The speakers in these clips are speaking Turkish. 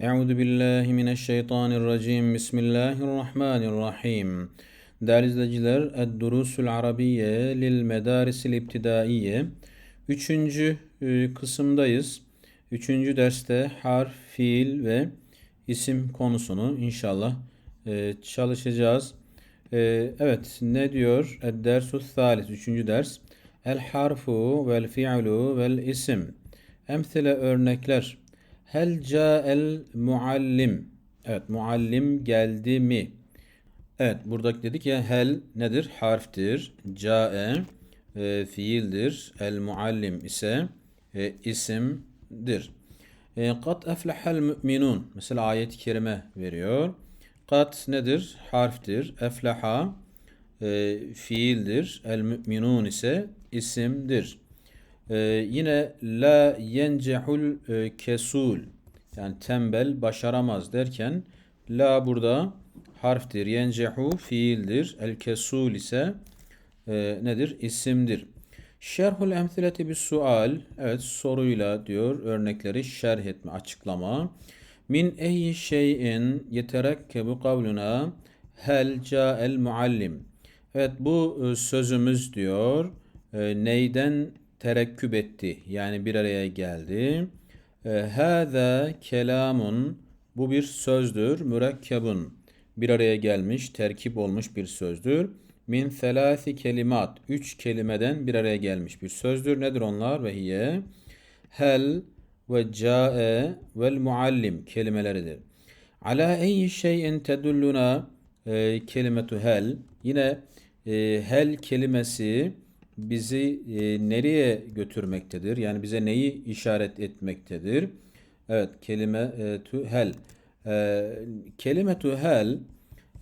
Euzu billahi mineşşeytanirracim. Bismillahirrahmanirrahim. Değerli izleyiciler, Ed-Durusul Arabiye lil Medarisil İbtidaiye. Üçüncü e, kısımdayız. Üçüncü derste harf, fiil ve isim konusunu inşallah e, çalışacağız. E, evet, ne diyor? Ed-Dersus Thalis. Üçüncü ders. El harfu vel fi'lu vel isim. Emthile örnekler. Hel ca'el muallim. Evet muallim geldi mi? Evet burada dedik ya hel nedir? Harftir. Ca'e e, fiildir. El muallim ise e, isimdir. E, kat eflehel müminun. Mesela ayet-i kerime veriyor. Kat nedir? Harftir. Efleha e, fiildir. El müminun ise isimdir. Ee, yine la yencehul e, kesul yani tembel başaramaz derken la burada harftir. Yencehu fiildir. El kesul ise e, nedir? İsimdir. Şerhul emthileti bir sual. Evet soruyla diyor örnekleri şerh etme, açıklama. Min eyyi şeyin yeterekkebu kavluna hel ca'el muallim. Evet bu e, sözümüz diyor e, neyden terekküp etti. Yani bir araya geldi. Hâzâ kelamun bu bir sözdür. Mürekkebun bir araya gelmiş, terkip olmuş bir sözdür. Min selâsi kelimat üç kelimeden bir araya gelmiş bir sözdür. Nedir onlar? Ve hiye hel ve ca'e vel muallim kelimeleridir. Ala eyyi şeyin tedulluna e, kelimetu hel. Yine e, hel kelimesi bizi e, nereye götürmektedir? Yani bize neyi işaret etmektedir? Evet, kelime e, tu hel. E, kelime tu hel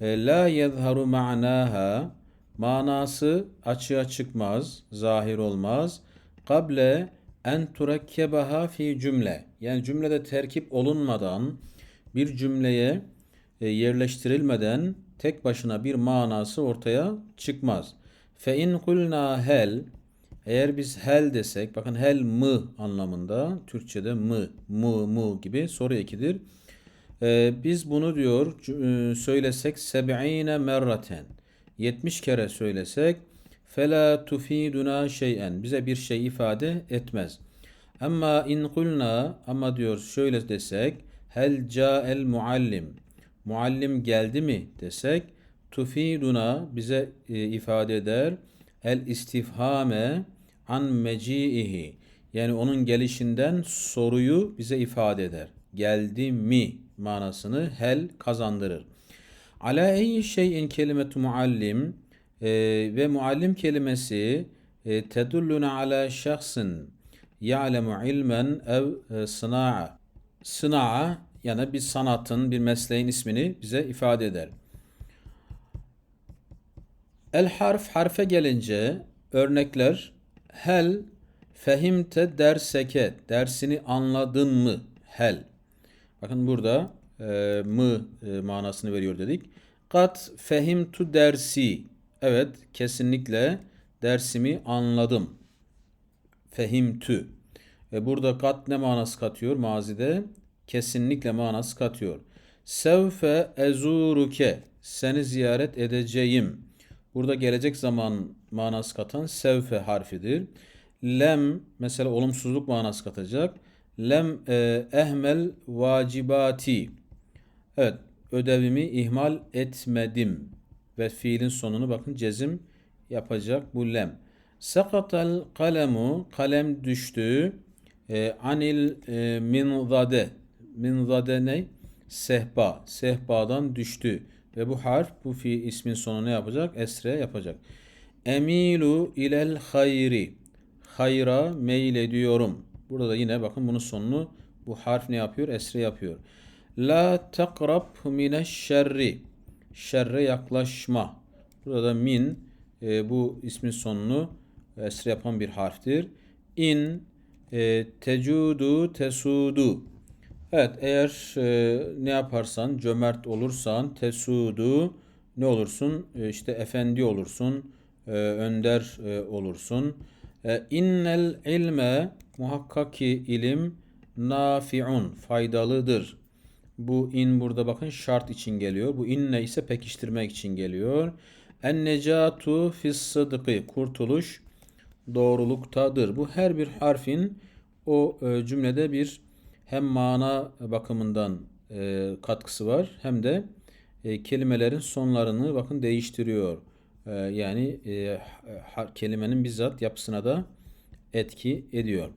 e, la yezharu ma'naha manası açığa çıkmaz, zahir olmaz. Kable en turakkebaha fi cümle. Yani cümlede terkip olunmadan bir cümleye e, yerleştirilmeden tek başına bir manası ortaya çıkmaz. Fe in kulna hel eğer biz hel desek bakın hel mı anlamında Türkçede mı mu mu gibi soru ekidir. Ee, biz bunu diyor e, söylesek seb'ine merraten 70 kere söylesek fela tufiduna şeyen bize bir şey ifade etmez. Ama in kulna ama diyor şöyle desek hel ca'el muallim muallim geldi mi desek tufiduna bize e, ifade eder. El istifhame an meci'ihi. Yani onun gelişinden soruyu bize ifade eder. Geldi mi manasını hel kazandırır. Ala eyyi şeyin kelimetu muallim e, ve muallim kelimesi e, tedulluna ala şahsın ya'lemu ilmen ev e, sına'a. Sına'a yani bir sanatın, bir mesleğin ismini bize ifade eder. El harf harfe gelince örnekler hel fehimte derseke dersini anladın mı hel. Bakın burada e, mı e, manasını veriyor dedik. Kat fehimtu dersi. Evet kesinlikle dersimi anladım. Fehimtü. E, burada kat ne manası katıyor mazide? Kesinlikle manası katıyor. Sevfe ezuruke. Seni ziyaret edeceğim. Burada gelecek zaman manası katan sevfe harfidir. Lem mesela olumsuzluk manası katacak. Lem e, ehmel vacibati. Evet ödevimi ihmal etmedim. Ve fiilin sonunu bakın cezim yapacak bu lem. Sakatal kalemu kalem düştü. E, anil e, minzade. Minzade ne? Sehpa. Sehpadan düştü. Ve bu harf bu fi ismin sonu ne yapacak? Esre yapacak. Emilu ilel hayri. Hayra meyil ediyorum. Burada da yine bakın bunun sonunu bu harf ne yapıyor? Esre yapıyor. La takrab mineş şerri. Şerre yaklaşma. Burada da min e, bu ismin sonunu esre yapan bir harftir. İn e, tecudu tesudu. Evet eğer e, ne yaparsan cömert olursan tesudu ne olursun? E, işte efendi olursun, e, önder e, olursun. E, innel ilme muhakkak ki ilim nafi'un faydalıdır. Bu in burada bakın şart için geliyor. Bu inne ise pekiştirmek için geliyor. En necatu fis sıdkı kurtuluş doğruluktadır. Bu her bir harfin o e, cümlede bir hem mana bakımından e, katkısı var hem de e, kelimelerin sonlarını bakın değiştiriyor. E, yani e, ha- kelimenin bizzat yapısına da etki ediyor.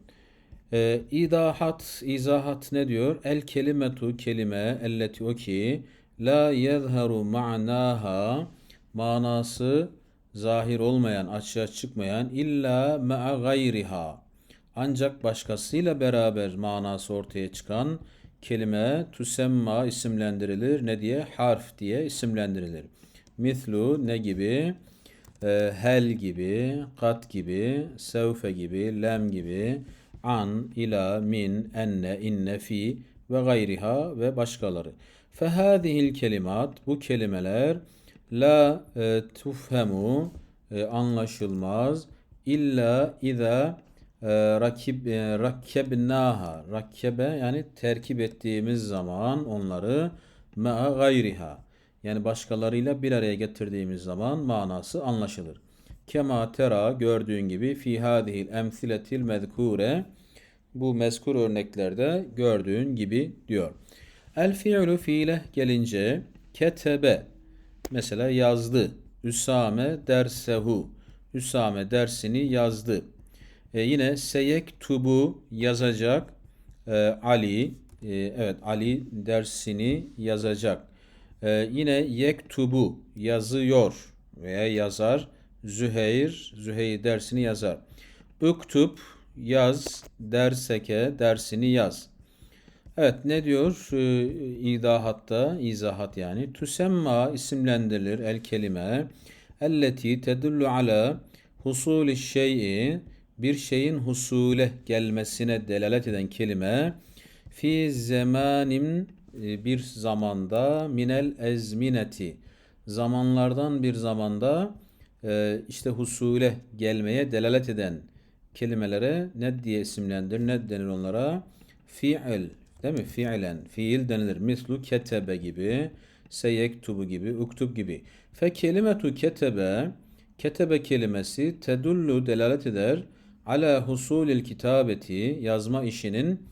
E, idahat, izahat ne diyor? El kelimetu kelime elleti o ki la yezheru ma'naha manası zahir olmayan, açığa çıkmayan illa ma'a gayriha ancak başkasıyla beraber manası ortaya çıkan kelime tusemma isimlendirilir. Ne diye? Harf diye isimlendirilir. Mithlu ne gibi? Ee, hel gibi, kat gibi, sevfe gibi, lem gibi, an, ila, min, enne, inne, fi ve gayriha ve başkaları. Fehâzihil kelimat bu kelimeler la e, tufhemu e, anlaşılmaz illa iza e, rakib e, rakkebnaha rakkebe yani terkip ettiğimiz zaman onları ma'a gayriha yani başkalarıyla bir araya getirdiğimiz zaman manası anlaşılır. Kema tera gördüğün gibi fi hadihil emsiletil mezkure bu mezkur örneklerde gördüğün gibi diyor. El fi'lu fiile gelince ketebe mesela yazdı. Üsame dersehu. Üsame dersini yazdı. E, yine seyek tubu yazacak. E, Ali e, evet Ali dersini yazacak. E, yine yektubu yazıyor veya yazar. Züheyr Züheyr dersini yazar. Üktub yaz derseke dersini yaz. Evet ne diyor e, idahatta izahat yani tüsemma isimlendirilir el kelime elleti tedullu ala husuli şey'i bir şeyin husule gelmesine delalet eden kelime fi zemanim e, bir zamanda minel ezmineti zamanlardan bir zamanda e, işte husule gelmeye delalet eden kelimelere ne diye isimlendir? Ne denir onlara? Fi'il. Değil mi? Fiilen. Fiil denilir. Mislu ketebe gibi, seyektubu gibi, uktub gibi. Fe kelimetu ketebe, ketebe kelimesi tedullu delalet eder ala husulil kitabeti yazma işinin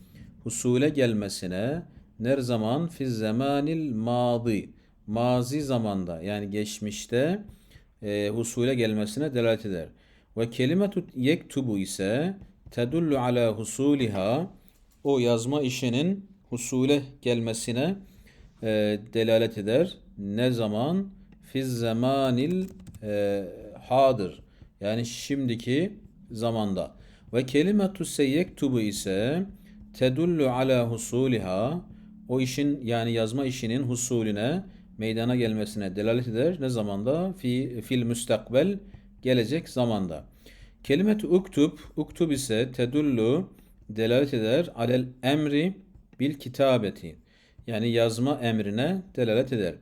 husule gelmesine ner zaman fi zamanil madi mazi zamanda yani geçmişte e, husule gelmesine delalet eder. Ve kelimetu yektubu ise tedullu ala husuliha o yazma işinin husule gelmesine e, delalet eder. Ne zaman? Fiz zamanil e, hadır. Yani şimdiki zamanda. Ve kelimetu seyyektubu ise tedullu ala husuliha o işin yani yazma işinin husulüne meydana gelmesine delalet eder. Ne zamanda? Fi, fil müstakbel gelecek zamanda. Kelimetu uktub, uktub ise tedullu delalet eder alel emri bil kitabeti. Yani yazma emrine delalet eder.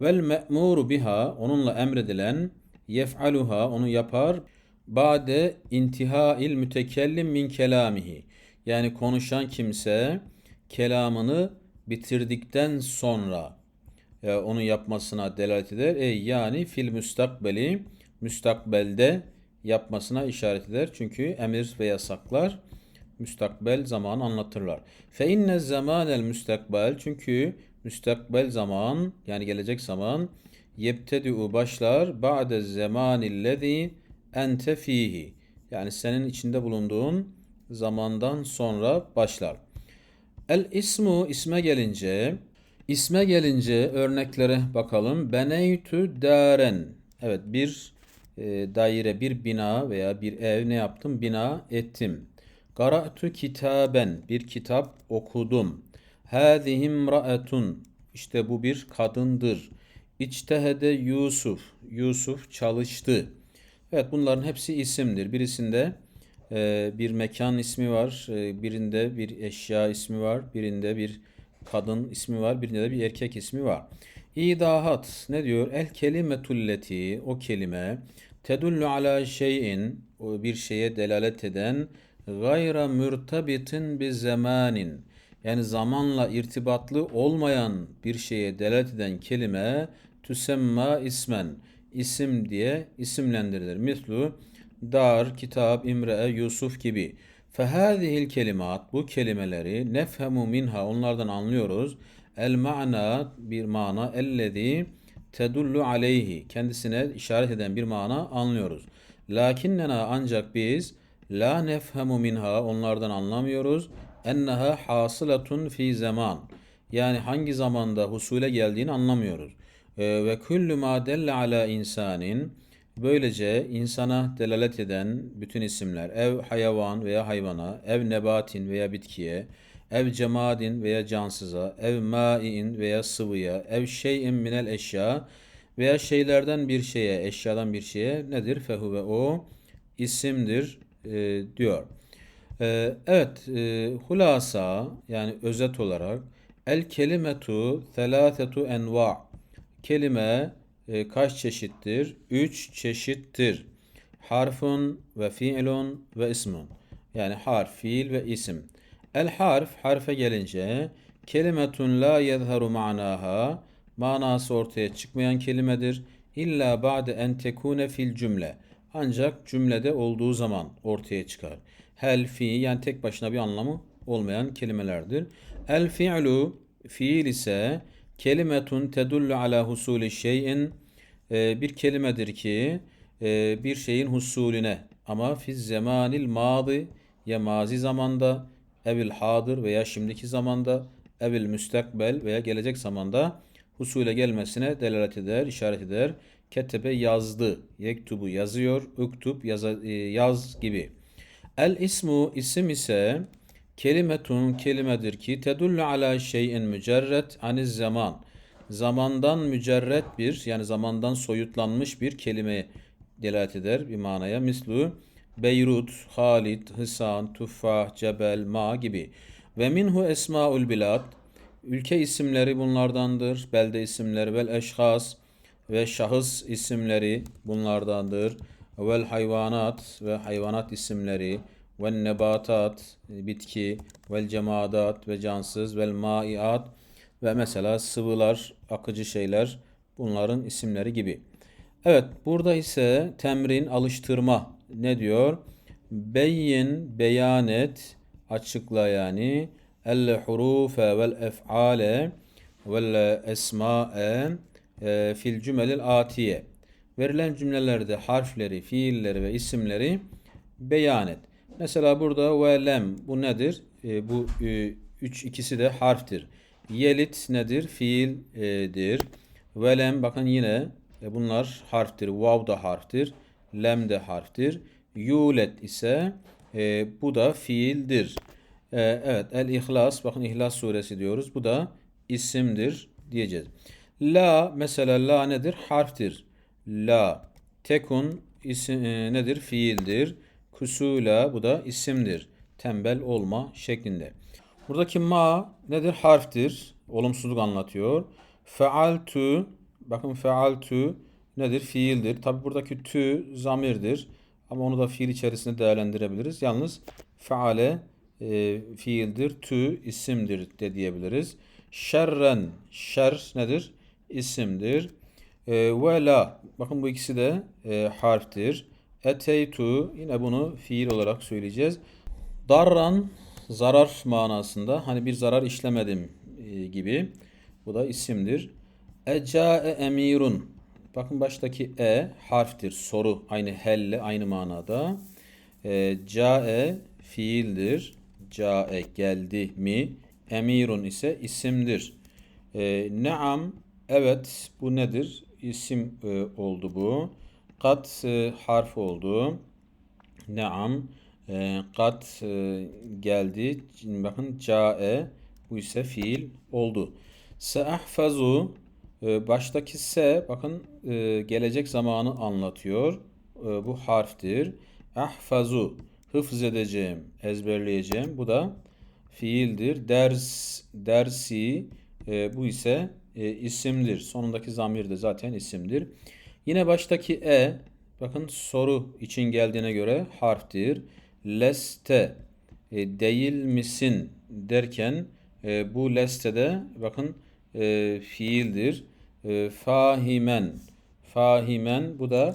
Vel me'muru biha onunla emredilen yef'aluha onu yapar. Ba'de intihail mütekellim min kelamihi. Yani konuşan kimse kelamını bitirdikten sonra e, onu yapmasına delalet eder. E, yani fil müstakbeli müstakbelde yapmasına işaret eder. Çünkü emir ve yasaklar müstakbel zaman anlatırlar. Fe inne zamanel müstakbel çünkü müstakbel zaman yani gelecek zaman yebtedi'u başlar ba'de zamanillezi ente fihi yani senin içinde bulunduğun zamandan sonra başlar. El ismu isme gelince isme gelince örneklere bakalım. Beneytü daren. Evet bir e, daire, bir bina veya bir ev ne yaptım? Bina ettim. Qara'tu kitaben. Bir kitap okudum. Hâzihi imra'etun. İşte bu bir kadındır. İçtehede Yusuf. Yusuf çalıştı. Evet bunların hepsi isimdir. Birisinde e, bir mekan ismi var. E, birinde bir eşya ismi var. Birinde bir kadın ismi var. Birinde de bir erkek ismi var. İdahat ne diyor? El kelimetulleti o kelime tedullu ala şeyin bir şeye delalet eden gayra mürtabitin bi zamanin yani zamanla irtibatlı olmayan bir şeye delalet eden kelime tüsemma ismen isim diye isimlendirilir. Mislu dar, kitap, imre'e, Yusuf gibi. Fehâzihil kelimat bu kelimeleri nefhemu minha onlardan anlıyoruz. El ma'na bir mana ellezî tedullu aleyhi kendisine işaret eden bir mana anlıyoruz. Lakinnena ancak biz la nefhemu minha onlardan anlamıyoruz. Enneha hasılatun fi zaman. Yani hangi zamanda husule geldiğini anlamıyoruz. Ee, ve kullu ma delle ala insanin böylece insana delalet eden bütün isimler ev hayvan veya hayvana, ev nebatin veya bitkiye, ev cemadin veya cansıza, ev mai'in veya sıvıya, ev şeyin minel eşya veya şeylerden bir şeye, eşyadan bir şeye nedir? Fehu ve o isimdir e, diyor. E, evet, e, hulasa yani özet olarak el kelimetu thelâthetu enva kelime e, kaç çeşittir? Üç çeşittir. Harfun ve fiilun ve ismun. Yani harf, fiil ve isim. El harf harfe gelince kelimetun la yezharu ma'naha manası ortaya çıkmayan kelimedir. İlla ba'de en tekune fil cümle. Ancak cümlede olduğu zaman ortaya çıkar. Hel fi yani tek başına bir anlamı olmayan kelimelerdir. El fi'lu fiil ise kelimetun tedullu ala husuli şeyin e, bir kelimedir ki e, bir şeyin husulüne ama fiz zamanil madi ya mazi zamanda evil hadır veya şimdiki zamanda evil müstakbel veya gelecek zamanda husule gelmesine delalet eder, işaret eder. Ketebe yazdı, yektubu yazıyor, uktub yaza, e, yaz gibi. El ismu isim ise kelimetun kelimedir ki tedullu ala şeyin mücerret aniz zaman. Zamandan mücerret bir yani zamandan soyutlanmış bir kelime delalet eder bir manaya. Mislu Beyrut, Halid, Hısan, Tuffah, Cebel, Ma gibi. Ve minhu esmaul bilad. Ülke isimleri bunlardandır. Belde isimleri vel eşhas ve şahıs isimleri bunlardandır. Vel hayvanat ve hayvanat isimleri ve nebatat bitki vel cemadat ve cansız vel maiat ve mesela sıvılar, akıcı şeyler bunların isimleri gibi. Evet burada ise temrin, alıştırma ne diyor? Beyin, beyanet, açıkla yani. El hurufe vel ef'ale vel esma'e e, fil cümelil atiye. Verilen cümlelerde harfleri, fiilleri ve isimleri beyan et. Mesela burada ve lem bu nedir? E, bu e, üç ikisi de harftir. Yelit nedir? Fiildir. Velem bakın yine e, bunlar harftir. Vav da harftir. Lem de harftir. Yulet ise e, bu da fiildir. E, evet el ihlas bakın ihlas suresi diyoruz. Bu da isimdir diyeceğiz. La mesela la nedir? Harftir. La tekun isim, e, nedir? Fiildir. Kusula bu da isimdir. Tembel olma şeklinde. Buradaki ma nedir? Harftir. Olumsuzluk anlatıyor. Fealtu bakın fealtu nedir? Fiildir. Tabi buradaki tü zamirdir. Ama onu da fiil içerisinde değerlendirebiliriz. Yalnız faale e, fiildir. Tü isimdir de diyebiliriz. Şerren şer nedir? İsimdir. E, ve bakın bu ikisi de e, harftir. Eteytu yine bunu fiil olarak söyleyeceğiz. Darran zarar manasında hani bir zarar işlemedim e, gibi. Bu da isimdir. Ecae emirun. Bakın baştaki e harftir. Soru aynı helle aynı manada. E, cae fiildir. Cae geldi mi? Emirun ise isimdir. E, neam evet bu nedir? İsim e, oldu bu. Kat e, harf oldu. Neam e, kat e, geldi. Bakın cae bu ise fiil oldu. Seahfazu e, baştaki se bakın e, gelecek zamanı anlatıyor. E, bu harftir. Ahfazu hıfz edeceğim, ezberleyeceğim. Bu da fiildir. Ders, dersi e, bu ise e, isimdir. Sonundaki zamir de zaten isimdir. Yine baştaki e bakın soru için geldiğine göre harftir. Leste e, değil misin derken E, bu lestede bakın e, fiildir. E, fahimen. Fahimen bu da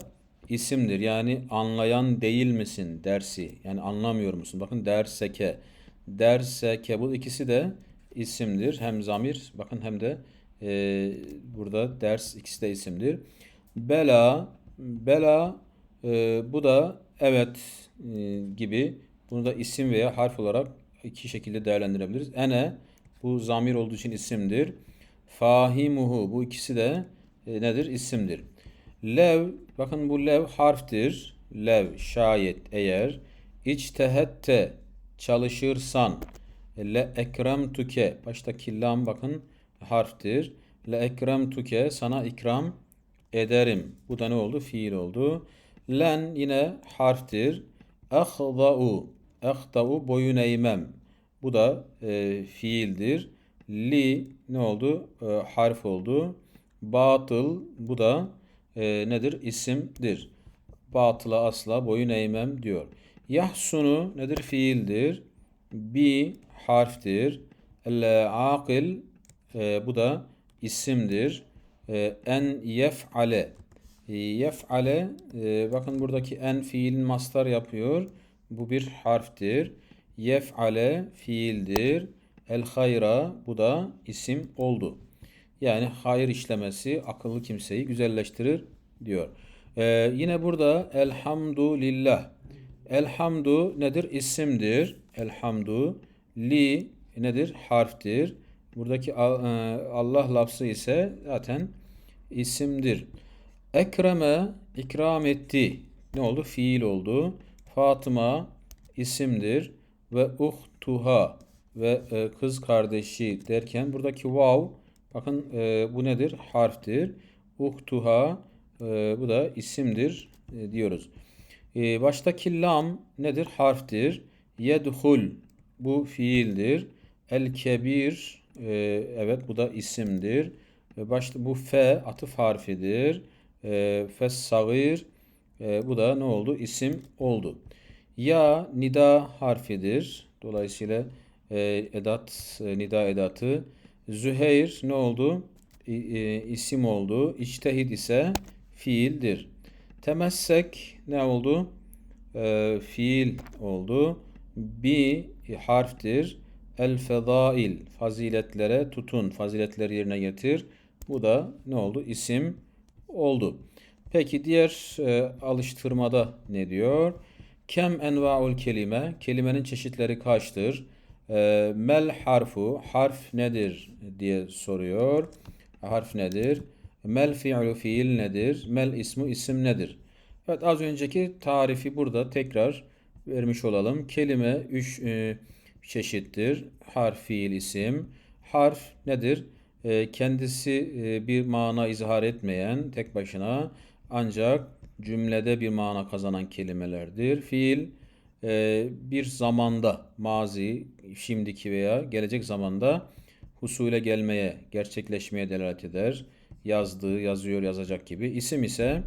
isimdir. Yani anlayan değil misin dersi. Yani anlamıyor musun? Bakın derseke. Derseke bu ikisi de isimdir. Hem zamir bakın hem de e, burada ders ikisi de isimdir. Bela bela e, bu da evet e, gibi bunu da isim veya harf olarak iki şekilde değerlendirebiliriz. Ene bu zamir olduğu için isimdir. Fahimuhu bu ikisi de e, nedir? İsimdir. Lev bakın bu lev harftir. Lev şayet eğer içtehette çalışırsan le ekremtuke baştaki lam bakın harftir. Le ekremtuke sana ikram ederim. Bu da ne oldu? Fiil oldu. Len yine harftir. Ahda'u. Ahda'u boyun eğmem. Bu da e, fiildir. Li ne oldu? E, harf oldu. Batıl bu da e, nedir? İsimdir. Batıla asla boyun eğmem diyor. Yahsunu nedir? Fiildir. Bi harftir. El akil e, bu da isimdir. E, en yef'ale yef'ale e, bakın buradaki en fiilin mastar yapıyor. Bu bir harftir. Yef'ale fiildir. El hayra bu da isim oldu. Yani hayır işlemesi akıllı kimseyi güzelleştirir diyor. Ee, yine burada elhamdülillah. Elhamdu nedir? İsimdir. Elhamdu. Li nedir? Harftir. Buradaki e, Allah lafzı ise zaten isimdir. Ekreme ikram etti. Ne oldu? Fiil oldu. Fatıma isimdir ve uhtuha ve e, kız kardeşi derken buradaki vav bakın e, bu nedir? Harftir. Uhtuha bu da isimdir diyoruz. Baştaki lam nedir? Harftir. Yedhul bu fiildir. El kebir e, evet bu da isimdir. E, başta bu fe atıf harfidir. E, fes sagir e, bu da ne oldu? İsim oldu. Ya nida harfidir. Dolayısıyla e, edat, e, nida edatı. Züheyr ne oldu? E, e, isim oldu. İçtehid ise fiildir. Temessek ne oldu? E, fiil oldu. Bi harftir. El fedail faziletlere tutun, faziletleri yerine getir. Bu da ne oldu? İsim oldu. Peki diğer e, alıştırmada ne diyor? Kem enva'ul kelime? Kelimenin çeşitleri kaçtır? E, mel harfu? Harf nedir diye soruyor. Harf nedir? Mel fi'lu fiil nedir? Mel ismu isim nedir? Evet az önceki tarifi burada tekrar vermiş olalım. Kelime 3 e, çeşittir. Harf, fiil, isim. Harf nedir? E, kendisi e, bir mana izhar etmeyen tek başına ancak cümlede bir mana kazanan kelimelerdir. Fiil e, bir zamanda, mazi, şimdiki veya gelecek zamanda husule gelmeye, gerçekleşmeye delalet eder. Yazdığı, yazıyor, yazacak gibi. İsim ise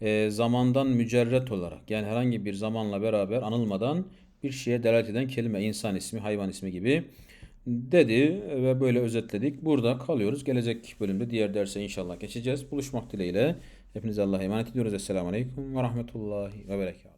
e, zamandan mücerret olarak yani herhangi bir zamanla beraber anılmadan bir şeye delalet eden kelime, insan ismi, hayvan ismi gibi dedi ve böyle özetledik. Burada kalıyoruz. Gelecek bölümde diğer derse inşallah geçeceğiz. Buluşmak dileğiyle. Hepinize Allah'a emanet ediyoruz. Esselamu Aleyküm ve Rahmetullahi ve Berekatuhu.